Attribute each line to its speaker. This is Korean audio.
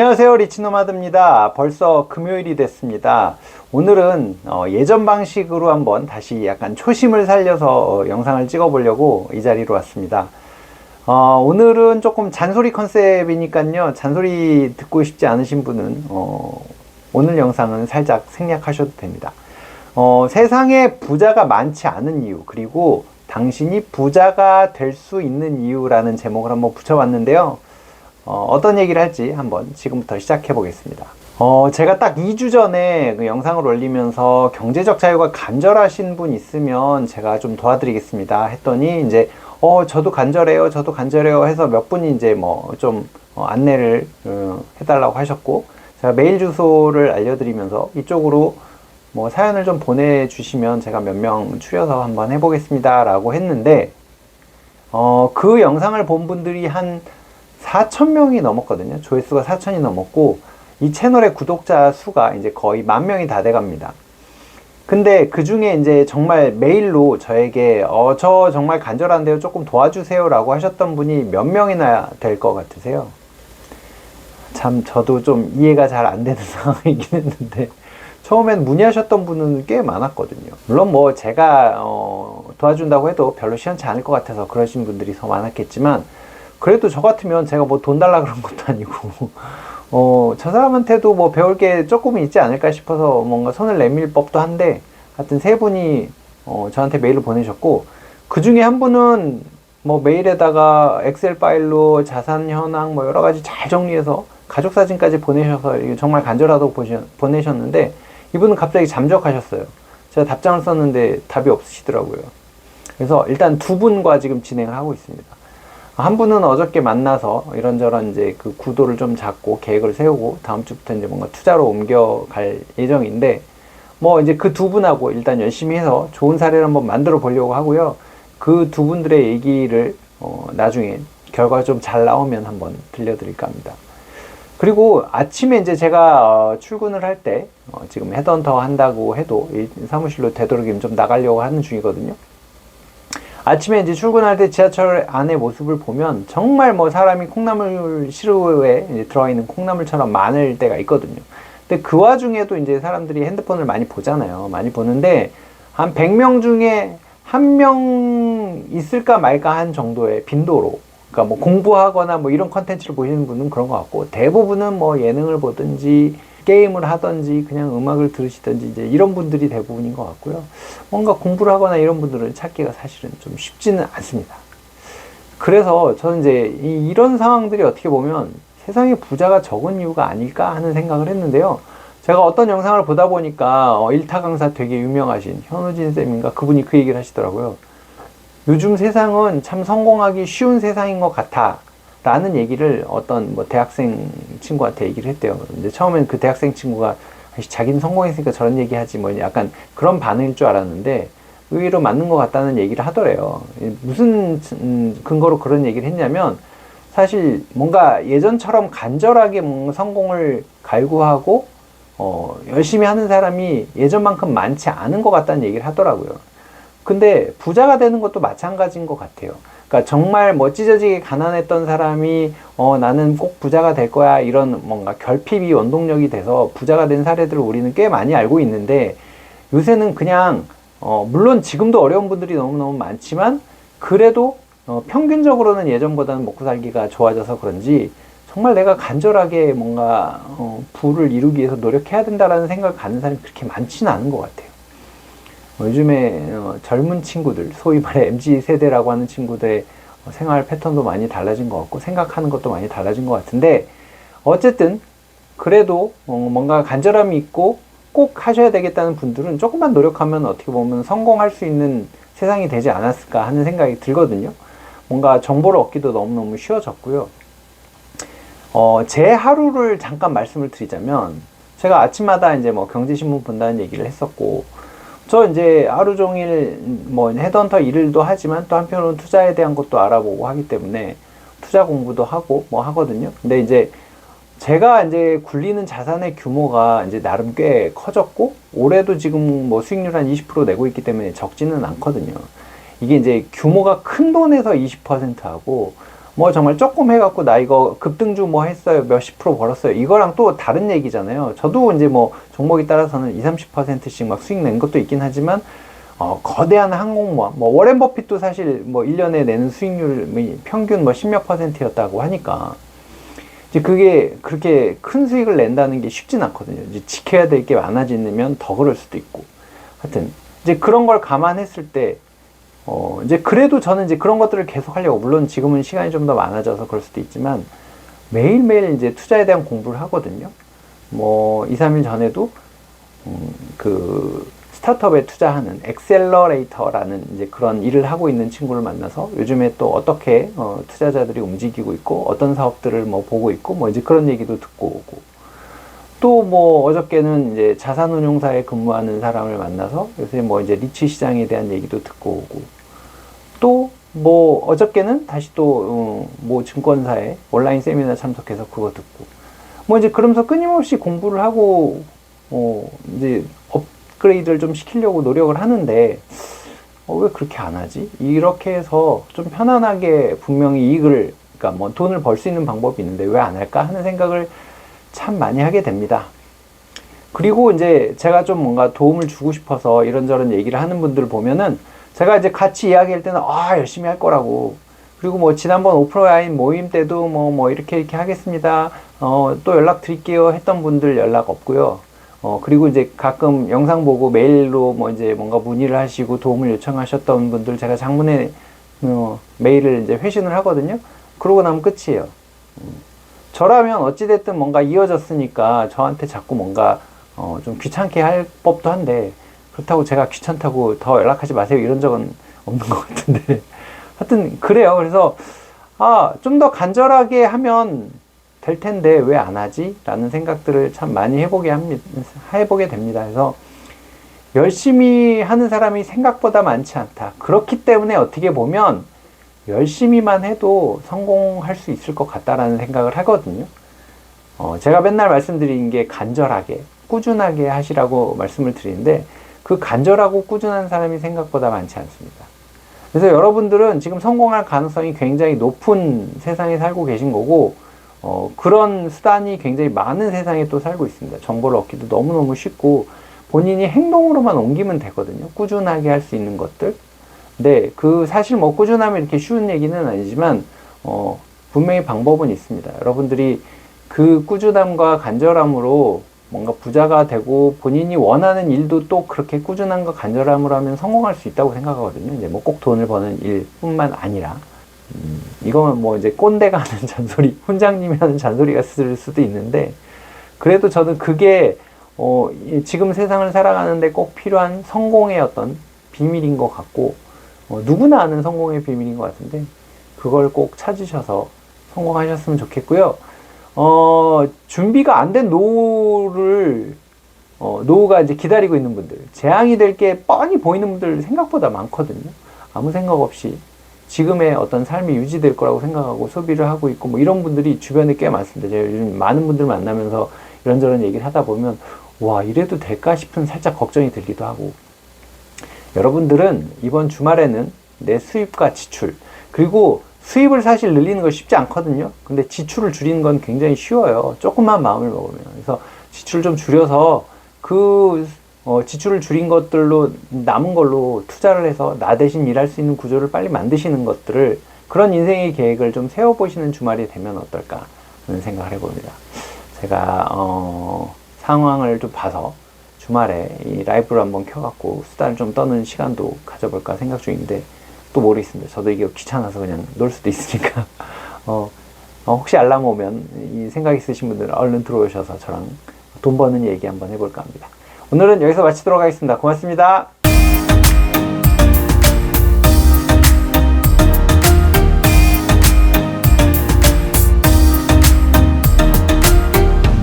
Speaker 1: 안녕하세요 리치노마드입니다. 벌써 금요일이 됐습니다. 오늘은 어, 예전 방식으로 한번 다시 약간 초심을 살려서 어, 영상을 찍어 보려고 이 자리로 왔습니다. 어, 오늘은 조금 잔소리 컨셉이니까요. 잔소리 듣고 싶지 않으신 분은 어, 오늘 영상은 살짝 생략하셔도 됩니다. 어, 세상에 부자가 많지 않은 이유 그리고 당신이 부자가 될 수 있는 이유라는 제목을 한번 붙여봤는데요 어, 떤 얘기를 할지 한번 지금부터 시작해 보겠습니다. 어, 제가 딱 2주 전에 그 영상을 올리면서 경제적 자유가 간절하신 분 있으면 제가 좀 도와드리겠습니다. 했더니 이제 어, 저도 간절해요. 저도 간절해요. 해서 몇 분이 이제 뭐좀 어, 안내를 어, 해달라고 하셨고 제가 메일 주소를 알려드리면서 이쪽으로 뭐 사연을 좀 보내주시면 제가 몇 명 추려서 한번 해보겠습니다. 라고 했는데 어, 그 영상을 본 분들이 한 4,000명이 넘었거든요. 조회수가 4,000이 넘었고, 이 채널의 구독자 수가 이제 거의 만 명이 다 돼갑니다. 근데 그 중에 이제 정말 메일로 저에게, 어, 저 정말 간절한데요. 조금 도와주세요. 라고 하셨던 분이 몇 명이나 될 것 같으세요? 참, 저도 좀 이해가 잘 안 되는 상황이긴 했는데, 처음엔 문의하셨던 분은 꽤 많았거든요. 물론 뭐 제가, 어, 도와준다고 해도 별로 시원치 않을 것 같아서 그러신 분들이 더 많았겠지만, 그래도 저 같으면 제가 뭐 돈 달라 그런 것도 아니고 어, 저 사람한테도 뭐 배울 게 조금은 있지 않을까 싶어서 뭔가 손을 내밀 법도 한데 하여튼 세 분이 어, 저한테 메일을 보내셨고 그 중에 한 분은 뭐 메일에다가 엑셀 파일로 자산 현황 뭐 여러 가지 잘 정리해서 가족 사진까지 보내셔서 이게 정말 간절하다고 보내셨는데 이분은 갑자기 잠적하셨어요. 제가 답장을 썼는데 답이 없으시더라고요. 그래서 일단 두 분과 지금 진행을 하고 있습니다. 한 분은 어저께 만나서 이런저런 이제 그 구도를 좀 잡고 계획을 세우고 다음 주부터 이제 뭔가 투자로 옮겨갈 예정인데 뭐 이제 그 두 분하고 일단 열심히 해서 좋은 사례를 한번 만들어 보려고 하고요. 그 두 분들의 얘기를 어 나중에 결과가 좀잘 나오면 한번 들려드릴까 합니다. 그리고 아침에 이제 제가 어 출근을 할 때 어 지금 헤드헌터 한다고 해도 사무실로 되도록이면 좀 나가려고 하는 중이거든요. 아침에 이제 출근할 때 지하철 안의 모습을 보면 정말 뭐 사람이 콩나물 시루에 들어가 있는 콩나물처럼 많을 때가 있거든요. 근데 그 와중에도 이제 사람들이 핸드폰을 많이 보잖아요. 많이 보는데 한 100명 중에 한 명 있을까 말까 한 정도의 빈도로 그러니까 뭐 공부하거나 뭐 이런 컨텐츠를 보시는 분은 그런 것 같고 대부분은 뭐 예능을 보든지 게임을 하든지 그냥 음악을 들으시든지 이제 이런 분들이 대부분인 것 같고요. 뭔가 공부를 하거나 이런 분들을 찾기가 사실은 좀 쉽지는 않습니다. 그래서 저는 이제 이, 런 상황들이 어떻게 보면 세상에 부자가 적은 이유가 아닐까 하는 생각을 했는데요. 제가 어떤 영상을 보다 보니까 어, 일타 강사 되게 유명하신 현우진 쌤인가 그분이 그 얘기를 하시더라고요. 요즘 세상은 참 성공하기 쉬운 세상인 것 같아. 라는 얘기를 어떤 뭐 대학생 친구한테 얘기를 했대요. 근데 처음엔 그 대학생 친구가 자기는 성공했으니까 저런 얘기 하지 뭐 약간 그런 반응일 줄 알았는데 의외로 맞는 것 같다는 얘기를 하더래요. 무슨 근거로 그런 얘기를 했냐면 사실 뭔가 예전처럼 간절하게 뭔가 성공을 갈구하고 어, 열심히 하는 사람이 예전만큼 많지 않은 것 같다는 얘기를 하더라고요. 근데 부자가 되는 것도 마찬가지인 것 같아요. 그러니까 정말 뭐 찢어지게 가난했던 사람이 어 나는 꼭 부자가 될 거야 이런 뭔가 결핍이 원동력이 돼서 부자가 된 사례들을 우리는 꽤 많이 알고 있는데 요새는 그냥 어 물론 지금도 어려운 분들이 너무너무 많지만 그래도 어 평균적으로는 예전보다는 먹고 살기가 좋아져서 그런지 정말 내가 간절하게 뭔가 어 부를 이루기 위해서 노력해야 된다라는 생각을 갖는 사람이 그렇게 많지는 않은 것 같아요. 뭐 요즘에 어, 젊은 친구들, 소위 말해 MZ 세대라고 하는 친구들의 생활 패턴도 많이 달라진 것 같고 생각하는 것도 많이 달라진 것 같은데 어쨌든 그래도 어, 뭔가 간절함이 있고 꼭 하셔야 되겠다는 분들은 조금만 노력하면 어떻게 보면 성공할 수 있는 세상이 되지 않았을까 하는 생각이 들거든요. 뭔가 정보를 얻기도 너무너무 쉬워졌고요. 어, 제 하루를 잠깐 말씀을 드리자면 제가 아침마다 이제 뭐 경제신문 본다는 얘기를 했었고 저 이제 하루 종일 뭐 헤드헌터 일도 하지만 또 한편으로는 투자에 대한 것도 알아보고 하기 때문에 투자 공부도 하고 뭐 하거든요. 근데 이제 제가 이제 굴리는 자산의 규모가 이제 나름 꽤 커졌고 올해도 지금 뭐 수익률 한 20% 내고 있기 때문에 적지는 않거든요. 이게 이제 규모가 큰 돈에서 20% 하고 뭐 정말 조금 해갖고 나 이거 급등주 뭐 했어요 몇십 프로 벌었어요. 이거랑 또 다른 얘기잖아요. 저도 이제 뭐 종목에 따라서는 20, 30%씩 막 수익 낸 것도 있긴 하지만 어, 거대한 항공모함 뭐 워렌 버핏도 사실 뭐 1년에 내는 수익률이 평균 뭐 10몇 퍼센트였다고 하니까. 이제 그게 그렇게 큰 수익을 낸다는 게 쉽진 않거든요. 이제 지켜야 될 게 많아지면 더 그럴 수도 있고. 하여튼 이제 그런 걸 감안했을 때 어, 이제 그래도 저는 이제 그런 것들을 계속 하려고, 물론 지금은 시간이 좀 더 많아져서 그럴 수도 있지만, 매일매일 이제 투자에 대한 공부를 하거든요. 뭐, 2, 3일 전에도, 음, 그, 스타트업에 투자하는 엑셀러레이터라는 이제 그런 일을 하고 있는 친구를 만나서 요즘에 또 어떻게 어, 투자자들이 움직이고 있고 어떤 사업들을 뭐 보고 있고 뭐 이제 그런 얘기도 듣고 오고 또 뭐 어저께는 이제 자산운용사에 근무하는 사람을 만나서 요새 뭐 이제 리츠 시장에 대한 얘기도 듣고 오고. 또 뭐 어저께는 다시 또뭐 증권사에 온라인 세미나 참석해서 그거 듣고. 뭐 이제 그러면서 끊임없이 공부를 하고 어 이제 업그레이드를 좀 시키려고 노력을 하는데 어, 왜 그렇게 안 하지? 이렇게 해서 좀 편안하게 분명히 이익을 그러니까 뭐 돈을 벌 수 있는 방법이 있는데 왜 안 할까? 하는 생각을 참 많이 하게 됩니다. 그리고 이제 제가 좀 뭔가 도움을 주고 싶어서 이런저런 얘기를 하는 분들 보면은 제가 이제 같이 이야기할 때는 아 열심히 할 거라고. 그리고 뭐 지난번 오프라인 모임 때도 뭐 뭐 이렇게 이렇게 하겠습니다. 어 또 연락 드릴게요 했던 분들 연락 없고요. 어 그리고 이제 가끔 영상 보고 메일로 뭐 이제 뭔가 문의를 하시고 도움을 요청하셨던 분들 제가 장문에 어 메일을 이제 회신을 하거든요. 그러고 나면 끝이에요. 음. 저라면 어찌됐든 뭔가 이어졌으니까 저한테 자꾸 뭔가 어, 좀 귀찮게 할 법도 한데 그렇다고 제가 귀찮다고 더 연락하지 마세요. 이런 적은 없는 것 같은데. 하여튼 그래요. 그래서 아 좀 더 간절하게 하면 될 텐데 왜 안 하지? 라는 생각들을 참 많이 해보게 합니다 해보게 됩니다. 그래서 열심히 하는 사람이 생각보다 많지 않다. 그렇기 때문에 어떻게 보면 열심히만 해도 성공할 수 있을 것 같다라는 생각을 하거든요 어, 제가 맨날 말씀드리는 게 간절하게 꾸준하게 하시라고 말씀을 드리는데 그 간절하고 꾸준한 사람이 생각보다 많지 않습니다. 그래서 여러분들은 지금 성공할 가능성이 굉장히 높은 세상에 살고 계신 거고, 어, 그런 수단이 굉장히 많은 세상에 또 살고 있습니다. 정보를 얻기도 너무너무 쉽고, 본인이 행동으로만 옮기면 되거든요. 꾸준하게 할 수 있는 것들. 네, 그 사실 뭐 꾸준하면 이렇게 쉬운 얘기는 아니지만, 어, 분명히 방법은 있습니다. 여러분들이 그 꾸준함과 간절함으로 뭔가 부자가 되고 본인이 원하는 일도 또 그렇게 꾸준함과 간절함으로 하면 성공할 수 있다고 생각하거든요. 이제 뭐 꼭 돈을 버는 일뿐만 아니라 음, 이거는 뭐 이제 꼰대가 하는 잔소리, 훈장님이 하는 잔소리가 쓸 수도 있는데 그래도 저는 그게 어, 지금 세상을 살아가는데 꼭 필요한 성공의 어떤 비밀인 것 같고 어, 누구나 아는 성공의 비밀인 것 같은데 그걸 꼭 찾으셔서 성공하셨으면 좋겠고요. 어, 준비가 안 된 노후를, 어, 노후가 이제 기다리고 있는 분들, 재앙이 될 게 뻔히 보이는 분들 생각보다 많거든요. 아무 생각 없이 지금의 어떤 삶이 유지될 거라고 생각하고 소비를 하고 있고 뭐 이런 분들이 주변에 꽤 많습니다. 제가 요즘 많은 분들 만나면서 이런저런 얘기를 하다 보면 와, 이래도 될까 싶은 살짝 걱정이 들기도 하고 여러분들은 이번 주말에는 내 수입과 지출 그리고 수입을 사실 늘리는 거 쉽지 않거든요. 근데 지출을 줄이는 건 굉장히 쉬워요. 조금만 마음을 먹으면. 그래서 지출 좀 줄여서 그 어, 지출을 줄인 것들로 남은 걸로 투자를 해서 나 대신 일할 수 있는 구조를 빨리 만드시는 것들을 그런 인생의 계획을 좀 세워보시는 주말이 되면 어떨까 하는 생각을 해봅니다. 제가 어, 상황을 좀 봐서 주말에 이 라이브를 한번 켜갖고 수다를 좀 떠는 시간도 가져볼까 생각 중인데 또 모르겠습니다. 저도 이게 귀찮아서 그냥 놀 수도 있으니까. 어, 어, 혹시 알람 오면 이 생각 있으신 분들은 얼른 들어오셔서 저랑 돈 버는 얘기 한번 해볼까 합니다. 오늘은 여기서 마치도록 하겠습니다. 고맙습니다.